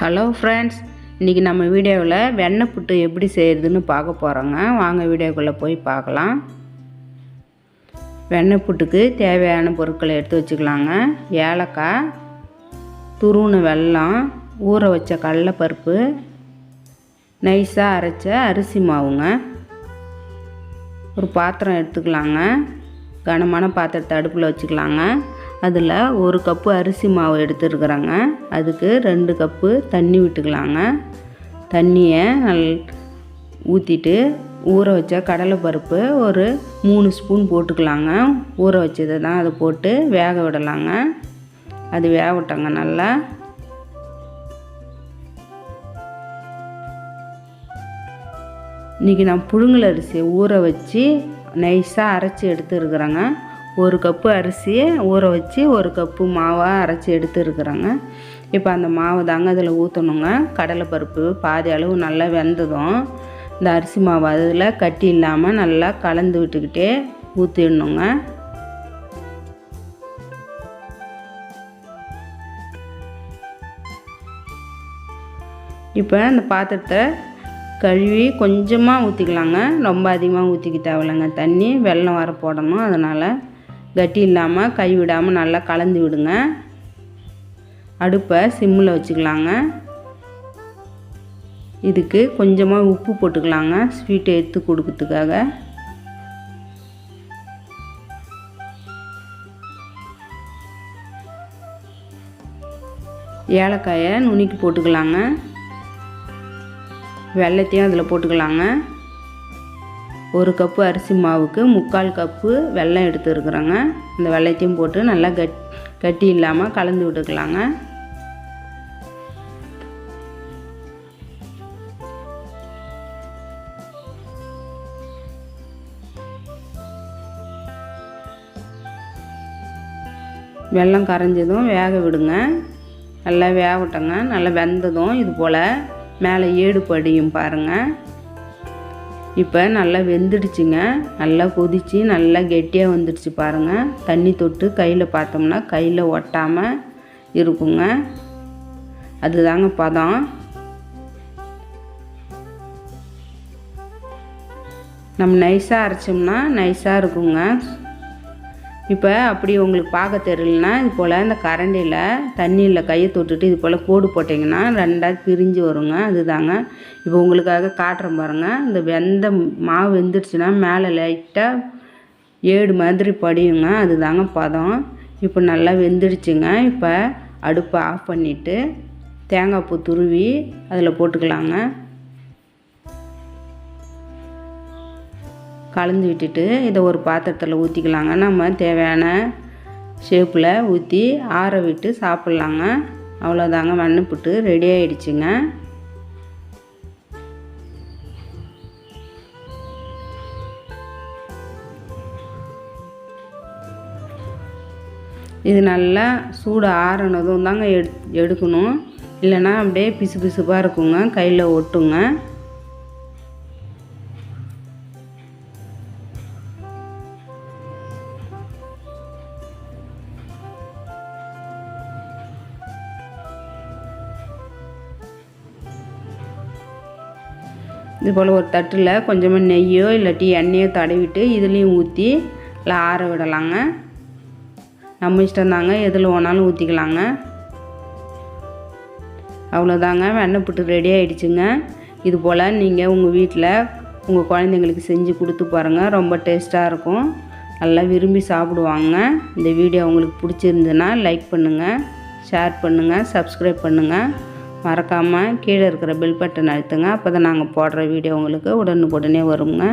Hello friends இன்றைக்கி நம்ம வீடியோவில் வெண்ணெய் புட்டு எப்படி செய்கிறதுன்னு பார்க்க போகிறோங்க வாங்க வீடியோக்குள்ளே போய் பார்க்கலாம். வெண்ணெய் புட்டுக்கு தேவையான பொருட்களை எடுத்து வச்சுக்கலாங்க. ஏலக்காய் துருணு வெல்லம் ஊற வச்ச கடலைப்பருப்பு நைஸாக அரைச்ச அரிசி மாவுங்க. ஒரு பாத்திரம் எடுத்துக்கலாங்க. கனமான பாத்திரத்தை அடுப்பில் வச்சுக்கலாங்க. அதில் ஒரு கப்பு அரிசி மாவு எடுத்துருக்குறேங்க. அதுக்கு ரெண்டு கப்பு தண்ணி விட்டுக்கலாங்க. தண்ணியை நல் ஊற்றிட்டு ஊற வச்ச கடலைப்பருப்பு ஒரு மூணு ஸ்பூன் போட்டுக்கலாங்க. ஊற வச்சதை தான் அதை போட்டு வேக விடலாங்க. அது வேக விட்டாங்க நல்லா. இன்றைக்கி நான் புழுங்கல் அரிசியை ஊற வச்சு நைஸாக அரைச்சி எடுத்துருக்குறேங்க. ஒரு கப்பு அரிசியை ஊற வச்சு ஒரு கப்பு மாவாக அரைச்சி எடுத்துருக்குறேங்க. இப்போ அந்த மாவு தாங்க அதில் ஊற்றணுங்க கடலைப்பருப்பு பாதி அளவு நல்லா வெந்ததும் இந்த அரிசி மாவு அதில் கட்டி இல்லாமல் நல்லா கலந்து விட்டுக்கிட்டே ஊற்றிடணுங்க இப்போ அந்த பாத்திரத்தை கழுவி கொஞ்சமாக ஊற்றிக்கலாங்க ரொம்ப அதிகமாக ஊற்றிக்க தேவையில்லைங்க. தண்ணி வெள்ளம் வர போடணும். அதனால் கட்டி இல்லாமல் கை விடாமல் நல்லா கலந்து விடுங்க. அடுப்பை சிம்மில் வச்சுக்கலாங்க. இதுக்கு கொஞ்சமாக உப்பு போட்டுக்கலாங்க. ஸ்வீட்டை எடுத்து கொடுக்கறதுக்காக. ஏலக்காயை நுணுக்கி போட்டுக்கலாங்க. வெள்ளத்தையும் அதில் போட்டுக்கலாங்க. ஒரு கப்பு அரிசி மாவுக்கு முக்கால் கப்பு வெல்லம் எடுத்துருக்குறோங்க. இந்த வெள்ளத்தையும் போட்டு நல்லா கட் கட்டி இல்லாமல் கலந்து விட்டுக்கலாங்க. வெல்லம் கரைஞ்சதும் வேக விடுங்க. நல்லா வேகட்டங்க. நல்லா வெந்ததும் இது போல் மேலே ஏடு படியும் பாருங்கள் இப்போ நல்லா வெந்துடுச்சுங்க. நல்லா கொதித்து நல்லா கெட்டியாக வந்துடுச்சு பாருங்கள் தண்ணி தொட்டு கையில் பார்த்தோம்னா கையில் ஒட்டாமல் இருக்குங்க. அதுதாங்க பதம். நம்ம நைஸாக அரைச்சோம்னா நைஸாக இருக்குங்க. இப்போ அப்படி உங்களுக்கு பார்க்க தெரியலனா இது போல் இந்த கரண்டியில் தண்ணியில் கையை தொட்டுட்டு இது போல் கோடு போட்டிங்கன்னா ரெண்டாக பிரிஞ்சு வருங்க. அதுதாங்க. இப்போ உங்களுக்காக காட்டுறேன் பாருங்கள் இந்த வெந்த மாவு வெந்துடுச்சுன்னா மேலே லைட்டாக ஏடு மாதிரி படியுங்க. அதுதாங்க பதம். இப்போ நல்லா வெந்துடுச்சுங்க. இப்போ அடுப்பை ஆஃப் பண்ணிவிட்டு தேங்காய் பூ துருவி அதில் போட்டுக்கலாங்க. கலந்து விட்டுட்டு இதை ஒரு பாத்திரத்தில் ஊற்றிக்கலாங்க நம்ம தேவையான ஷேப்பில் ஊற்றி ஆற விட்டு சாப்பிட்லாங்க. அவ்வளோதாங்க மண்ணு புட்டு ரெடி ஆகிடுச்சுங்க இது நல்லா சூடு ஆறுனதும் தாங்க எடு எடுக்கணும். இல்லைன்னா அப்படியே பிசு பிசுப்பாக இருக்குங்க. கையில் ஒட்டுங்க. இது போல் ஒரு தட்டில் கொஞ்சமாக நெய்யோ இல்லாட்டி எண்ணெயோ தடவிட்டு இதுலேயும் ஊற்றி இல்லை ஆற விடலாங்க. நம்ம இஷ்டந்தாங்க எதில் வேணாலும் ஊற்றிக்கலாங்க. அவ்வளோதாங்க. வெண்ணெய் புட்டு ரெடி ஆகிடுச்சுங்க இது போல் நீங்கள் உங்கள் வீட்டில் உங்கள் குழந்தைங்களுக்கு செஞ்சு கொடுத்து பாருங்கள் ரொம்ப டேஸ்ட்டாக இருக்கும். நல்லா விரும்பி சாப்பிடுவாங்க. இந்த வீடியோ உங்களுக்கு பிடிச்சிருந்துன்னா லைக் பண்ணுங்கள் ஷேர் பண்ணுங்கள் சப்ஸ்கிரைப் பண்ணுங்கள் மறக்காமல் கீழே இருக்கிற பில் பட்டன் அழுத்துங்க. அப்போ தான் நாங்கள் போடுற வீடியோ உங்களுக்கு உடனுக்குடனே வருங்க.